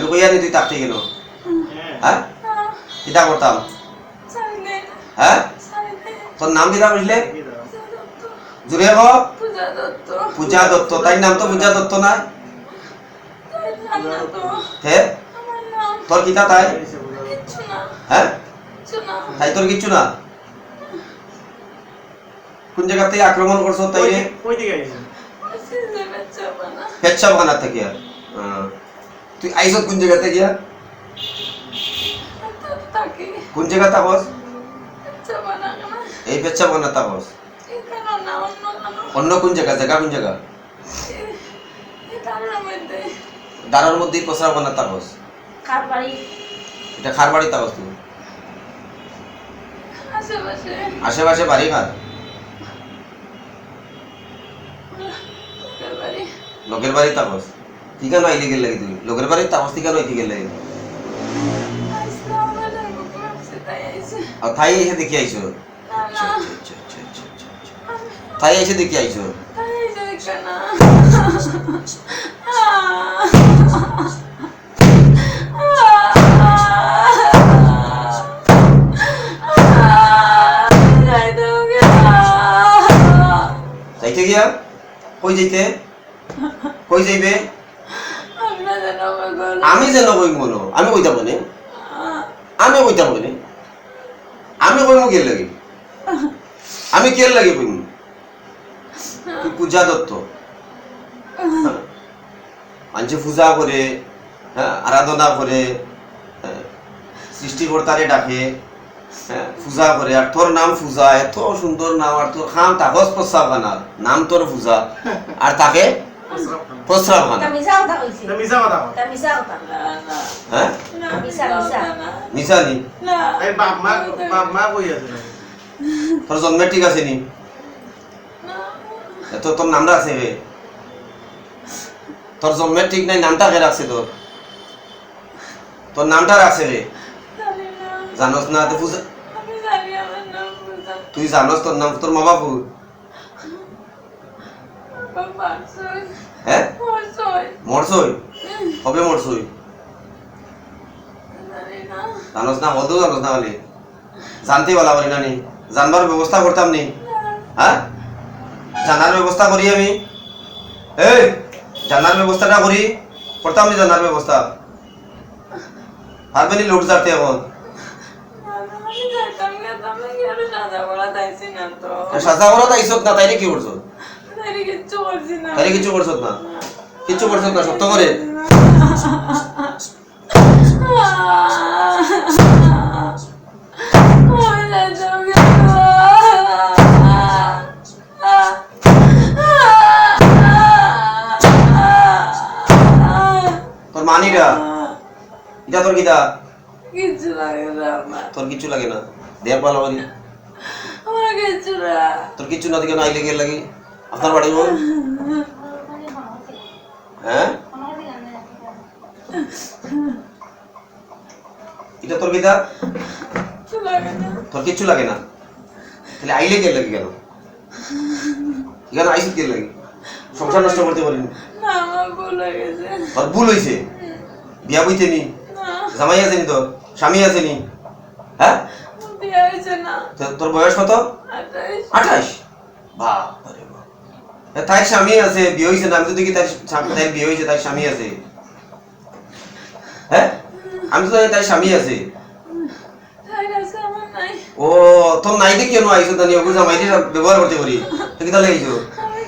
আমি কইয়া নি তুই তাকতে গেল হ্যাঁ? কিতা করতাম। হ্যাঁ? তোর নাম কিতা বুঝলে? জুড়ে হ পূজা দত্ত। তাই নাম তো পূজা দত্ত না? তাই নাম না তো হে তোর কিতা তাই? হ্যাঁ? তাই তোর কিচ্ছু না? কোন জায়গা থেকে আক্রমণ করছ তাই রে? কই দিকে আইছেন সিজে বাচ্চা বানা পেচ্ছা বাগানার থেকে হ্যাঁ। তুই আইস কোন জায়গা থেকে তো তাকে। কোন জায়গা বানা না এই পেচ্ছা বাগানার তাকস এখানে অন্য কোন? জায়গা জায়গা কোন জায়গা? দাঁড়ার মধ্যেই পসরা কার বাড়ি? এটা খার বাড়ি তাকস তুই আশেপাশে। বাড়ি খার কার? লোকের বাড়ি। তাকস ঠিক আছে আইলে গেল লাগি তুই লোকের বাড়ি ঠিক আছে আইতে গেল লাগি তাই আর তাই এসে দেখি আইছো। তাই এসে দেখি আইছো তাই যাইতে গিয়া কই যাইতে কই যাইবে আমরা যেন আমার গলা আমি যেন কই মনো আমি কইতাম মানে আমি কইতাম মানে আমি কইমু কে লাগি? আমি কে লাগি কইমু? তুই পূজা দত্ত? মানুষে পূজা করে হ্যাঁ, আরাধনা করে হ্যাঁ, সৃষ্টিকর্তারে ডাকে হ্যাঁ, পূজা করে। আর তোর নাম পূজা এত সুন্দর নাম আর তোর খাম কাগজ প্রস্তাব নাম তোর পূজা। আর তাকে প্রস্রাব বানা তা মিছা কথা কইছে এটা মিছা কথা কয়। তা মিছা কথা না। না হ্যাঁ আছে? তোর জন্মের ঠিক আছে নি? না। তোর নামটা আছে রে তোর জন্মের ঠিক নাই নামটা কে রাখছে তোর? তোর নামটা রাখছে রে জানি না। জানোস না তুই জানোস তোর নাম তোর মা বাবু হ্যাঁ? মরছই কবে না জানোস না হদু জানোস না বলে জানতে বলা বলি না নি। জানবার ব্যবস্থা করতাম নি। হ্যাঁ? জানার ব্যবস্থা করি আমি। এই জানার ব্যবস্থাটা করি। করতাম নি জানার ব্যবস্থা। পারবে নি লুট যাতে এখন। সাজা করা তাই ইসত না তাইলে কি করছ? তাইলে কিচ্ছু করছি না। কিছু করছ না। না সত্য করে। তোর এটা তোর কিটা লাগে না কিছু লাগে না। দেয়ার পালা বাড়ি আমার কিচ্ছু না। তোর কিছু না দিকে না আইলে গেল লাগি? আপনার বাড়ি বল। হ্যাঁ? এটা তোর না তোর কিচ্ছু লাগে না। তাহলে আইলে গেল লাগি কেন? এখানে আইসিত গেল লাগি? সংসার নষ্ট করতে পারিনি। তোর ভুল হয়েছে বিয়া বইতে নি? জামাই আছে নি তোর? স্বামী আছে নি? হ্যাঁ? তোর বয়স কত? আঠাশ বাপ তার স্বামী আছে বিয়ে হয়েছে না? আমি তো দেখি স্বামী- তার বিয়ে হয়েছে তার স্বামী আছে। হ্যাঁ আমি তো তার স্বামী আছে। তাই নাই। ও তোর নাইতে কেন আইছো তানি ওগুলো জামাইতে ব্যবহার করতে পারি তো কিতা লাগাইছো আমি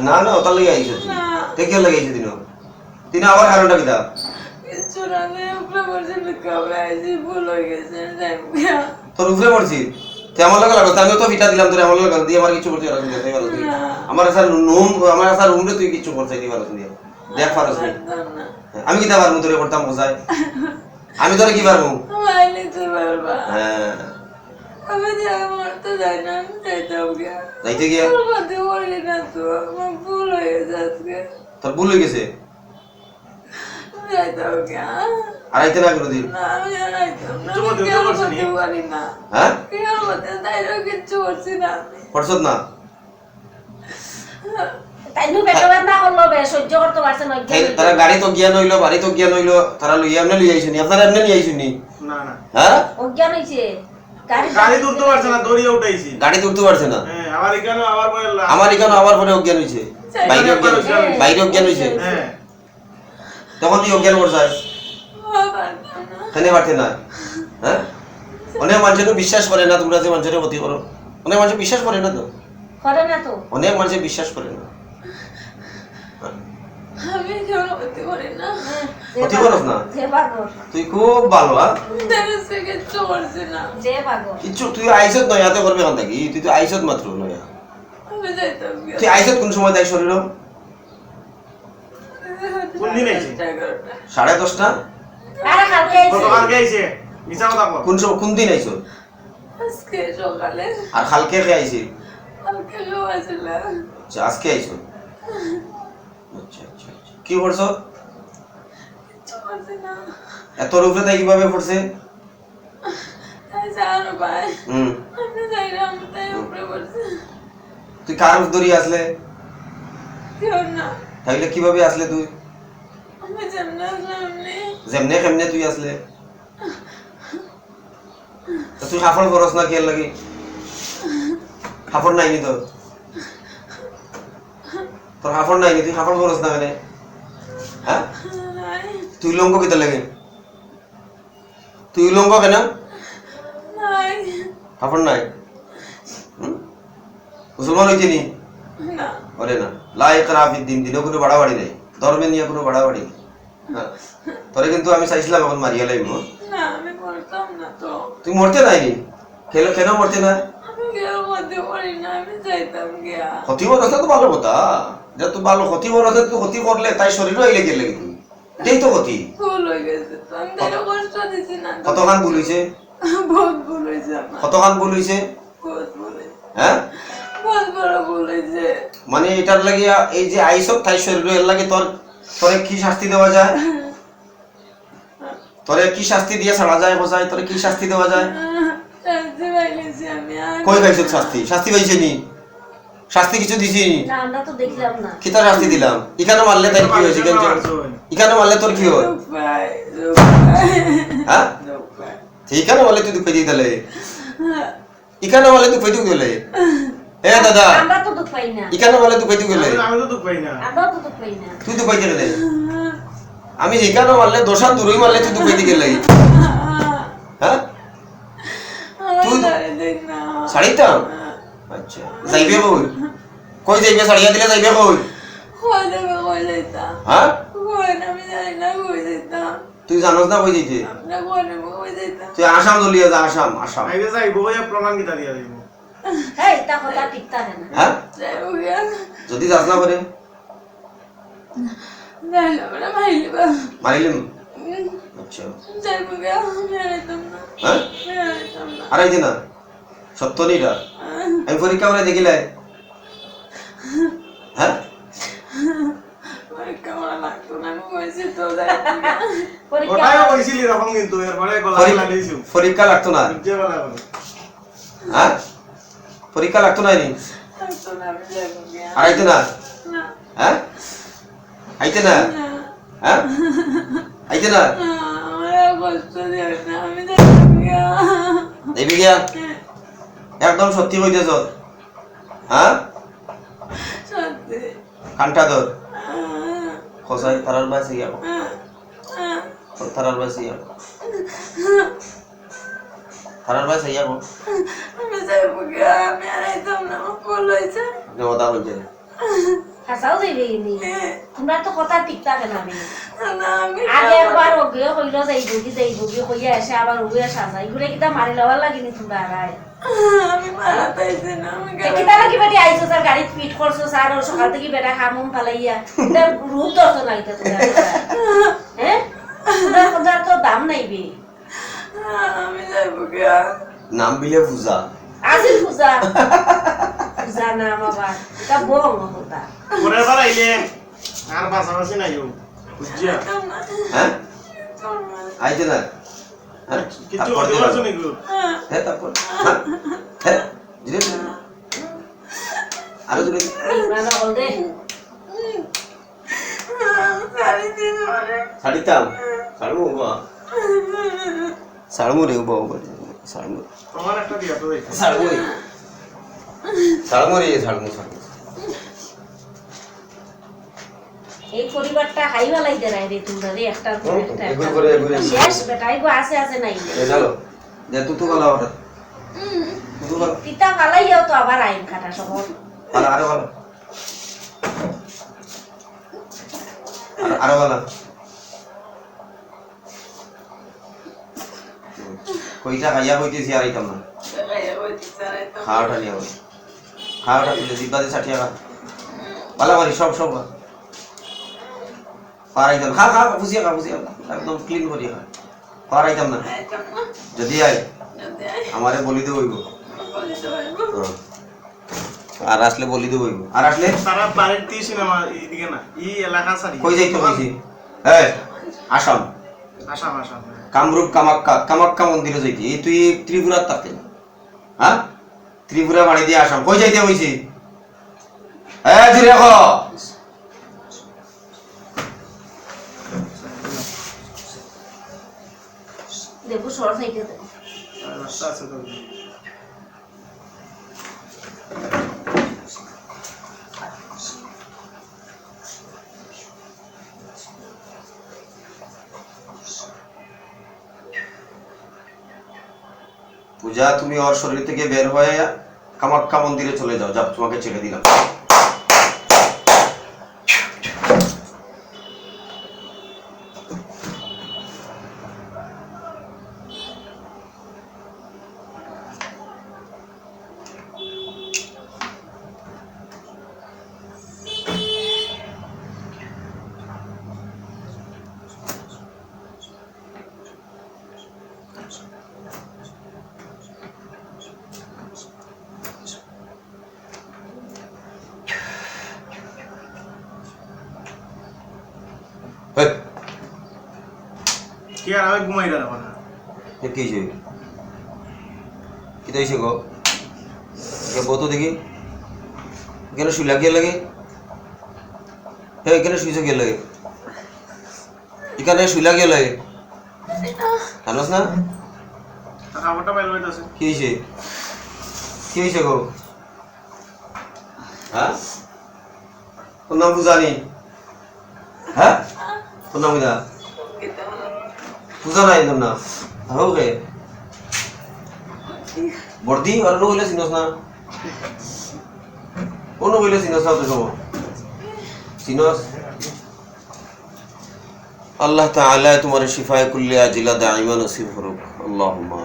না না ওটার লাগে আইছো তুই। তে কে লাগাইছো দিন তিন আবার কারণটা আমি আইছি গেছে যাই তোর উপরে পড়ছি তে আমার লাগে লাগো। আমিও তো ভিটা দিলাম তোর আমার লাগে দিয়ে আমার কিছু করতে তাই না। আমার স্যার নুম আমার স্যার রুমরে তুই কিছু দিতে পারছ না দেখ পারছ না। আমি কিতা পারব তোরে করতাম বোঝাই আমি তোরে কি পারব আমার নিতে পারবা। হ্যাঁ। আমি যে আমার তো যাই না আমি যাইতাম গিয়া যাইতে গিয়া? করতে পারি না তো আমার ভুল হয়ে আজকে তোর ভুল হয়ে গেছে? আমি যাইতাম গিয়া আর আইতে না আমি আর না তোমার আমি দেউতা কেউ করছে নি? করতে পারি না। হ্যাঁ? কেউ করতে তাইলেও কিচ্ছু করছি না আমি। পড়ছত না? তাই নু ব্যথা করল বে সহ্য করতে পারছে না অজ্ঞান তাই- হইল। তারা গাড়ি তো গিয়া নইলো বাড়ি তো গিয়া নইলো তারা লইয়া এমনি লইয়া আইসুনি আপনারা এমনি নিয়ে আইসুনি? না না। হ্যাঁ? অজ্ঞান হইছে। গাড়ি গাড়ি তুলতে পারছে না দড়িয়ে উঠাইছি। গাড়ি তুলতে পারছে না? হ্যাঁ এখানে আবার পরে আমার এখানে আবার পরে অজ্ঞান হয়েছে বাইরে অজ্ঞান বাইরে হ্যাঁ। তখন তুই অজ্ঞান না পারতে না। হ্যাঁ? অনেক মানুষের বিশ্বাস করে না তোমরা যে মানুষের ক্ষতি করো। অনেক মানুষ বিশ্বাস করে না তো? করে না তো। অনেক মানুষের বিশ্বাস করে না। আমি কেউ হতে পারি না? যে ক্ষতি না? যে পাগল। তুই খুব ভালো হ্যাঁ? তেরো থেকে চলছে না। যে পাগল। কিচ্ছু তুই নয় করবে থাকি। তুই তো মাত্র নয়। আমি যাইতাম তুই কোন সময় দেয় শরীর? কোন দিন আইছে? সাড়ে দশটা। আরে কালকে আইছে। মিছা কথা কোন সময় কোন দিন আইসো আজকে সকালে। আর কালকে কালকে আচ্ছা আজকে আইসো আচ্ছা আচ্ছা আচ্ছা। কি চলছে এত উপরে তাই কীভাবে পড়ছে? তাই কার দড়ি আসলে? তাইলে কীভাবে আসলে তুই? যেমন কেমনে তুই আসলে? তুই কাপড় খরচ না কেয়ার লাগি? কাপড় নাই নি তোর? তোর কাপড় নাই তুই কাপড় খরচ না কেনে? হ্যাঁ? তুই লঙ্গ কিতা লাগে? তুই লঙ্গ কেন? কাপড় নাই? মুসলমান হইতে নি? ওরে না। লাই খারাপের দিন দিনে কোনো বাড়াবাড়ি নেই। ধর্মে নিয়ে কোনো বাড়াবাড়ি নেই। হ্যাঁ? তোরে কিন্তু আমি চাইছিলাম এখন মারিয়া লাইব। না আমি করতাম না তো। তুই মরতে নাই নি? কেন মরতে না আমি কেউ করতে পারি না আমি যাইতাম গিয়া। ক্ষতি কর আছে তো ভালো কথা। যে তুই ভালো ক্ষতি কর তুই ক্ষতি করলে তাই শরীরও গেলে এটাই তো ক্ষতি। তো তো। কতখান ভুল হয়েছে কতখান ভুল হয়েছে হ্যাঁ মানে এটার লাগিয়া এই যে আইসব তাই শরীর এর লাগে তোর তোরে কি শাস্তি দেওয়া যায়? তোরে কি শাস্তি দিয়ে ছাড়া যায় বোঝায় তোরে কি শাস্তি দেওয়া যায়? কই পাইছ শাস্তি? শাস্তি পাইছে নি? শাস্তি কিছু দিছি? নি না আমরা তো দেখলাম না। কিতা শাস্তি দিলাম? এখানে মারলে তাই কি হয়েছে কেন এখানে মারলে তোর কি হয়? হ্যাঁ? এখানে মারলে তুই দুঃখ দিয়ে দিলে। এখানে মারলে দুঃখ দিয়ে গেলে এ দাদা। আমরা তো দুঃখ পাই না। এখানে মারলে দুঃখ দিয়ে গেলে আমি তো দুঃখ পাই না। আমরাও তো দুঃখ পাই না। তুই দুঃখ দিয়ে গেলে আমি এখানে মারলে দোষা দূরই মারলে তুই দুঃখ দিয়ে গেলে হ্যাঁ? তুই- দাঁড়িয়ে দেখ না। শাড়িতাম আচ্ছা যাইবে কই কই যাইবে শাড়িয়া দিলে যাইবে কই কই যাবে কই যাইতাম হ্যাঁ কই না আমি জানি না কই যাইতাম তুই জানোস না কই যাইতে কই কই তুই আসাম দলিয়া যা আসাম আসাম যাইব প্রমাণ কিতা দিয়া দিব এই তা কথা ঠিক থাকে না হ্যাঁ যদি যাস না করে যাইলে আমরা মাইলিবা মারিলিম আচ্ছা যাইবো গিয়া আমি হারাইতাম না হ্যাঁ আর সত্য নিটা আমি পরীক্ষা করে দেখিলে। হ্যাঁ? পরীক্ষা লাগতো না লাগতো না। হ্যাঁ? পরীক্ষা লাগতো আর আইতে না হ্যাঁ? আইতে না? হ্যাঁ? আইতে না? দেবি গিয়া। একদম সত্যি কইতেছ। হ্যাঁ? কানটা ধর। খসাই তারার বাসে আহ। তারার বাসে গিয়া তারার বাসে গিয়া আমি গিয়া আমি হারাইতাম না হয়েছে নেওয়া হয়েছে হাসাও যাইবে ইনি তোমরা তো কথা ঠিক থাকে না না আমি। আগে একবার ওগে কইল যাইব কি যাইব কি কইয়া এসে আবার ওগে সাজা এগুলো কিতা মারি লওয়ার লাগিনি তোমরা আরাই আমি মারা পাইছি না আমি কিতা লাগি বেটি আইছো স্যার গাড়ি ফিট করছ স্যার ও সকাল থেকে বেটা খামুম ফালাইয়া এটা রূপ দর্শন আইতে তোমরা হ্যাঁ তোমরা তোমরা তো দাম নাই বে আমি যাইবো গিয়া নাম বিলে পূজা আজিল পূজা পূজা নাম আবার। এটা বং হতা পরের বার আইলে। আর পাশাপাশি নাইও বুঝছিয়া না হ্যাঁ। আইতে না হ্যাঁ তারপর হ্যাঁ, তারপর হ্যাঁ ধীরে ধীরে আরও বা রে তোমার একটা দিয়া তো রে ছাড়মু রে এই পরিবারটা হাইবা লাইতে নাই রে তোমরা রে একটা পর। শেষ বেটাই গো আছে আছে নাই। এ চলো যে তুতু গলা ওটা। তুতু গলা। কিতা ফালাইয়াও তো আবার আইন কাটা শহর ভালো আরও ভালো আরো- আরও ভালো কইটা খাইয়া কইতেছি আর আইতাম না খাওয়াটা নিয়ে খাওয়াটা তুলে জিব্বা দিয়ে খা। ভালো করি সব সব। খা পারাইতাম খা খা ফুসিয়া খা ফুসিয়া একদম ক্লিন করিয়া খা পারাইতাম না যদি আয় আমারে বলি দেবো হ্যাঁ। আর আসলে বলি দেবো আর আসলে? তারা বাড়ির দিয়ে সিনেমা এদিকে না এই এলাকা সারি কই যাইতে কইছি এই আসাম। আসাম আসাম। কামরূপ কামাক্কা কামাক্কা মন্দিরে যাইতি। এই তুই ত্রিপুরার তাতে। হ্যাঁ? ত্রিপুরা বাড়ি দিয়ে আসাম। কই যাইতে কইছি এ জুরে ক দেবু সর রাস্তা আছে তো পূজা তুমি ওর শরীর থেকে বের হয়ে কামাক্কা মন্দিরে চলে যাও। যা তোমাকে ছেড়ে দিলাম হেই, কি আর আমি ঘুমাই দাঁড়াবো না কি হইছে কি হইছে গো? কে বতো দেখি এখানে শুইলা কে লাগে? হে এখানে শুইছে কে লাগে? এখানে শুইলা কে লাগে? জানোস না? খাবারটা বাইরে হইতেছে কি হয়েছে? কি হয়েছে গো? হ্যাঁ? তোর নাম পূজানি হ্যাঁ? তোর নাম কিনা পূজা নাই না। হোক কে? বর্দি আর নো হইলে চিনস না। কোন বলে চিনস না তো সব চিনস আল্লাহ তাআলা তোমার শিফায়ে কুল্লি আজিলা দাইমা নসিব করুক আল্লাহুম্মা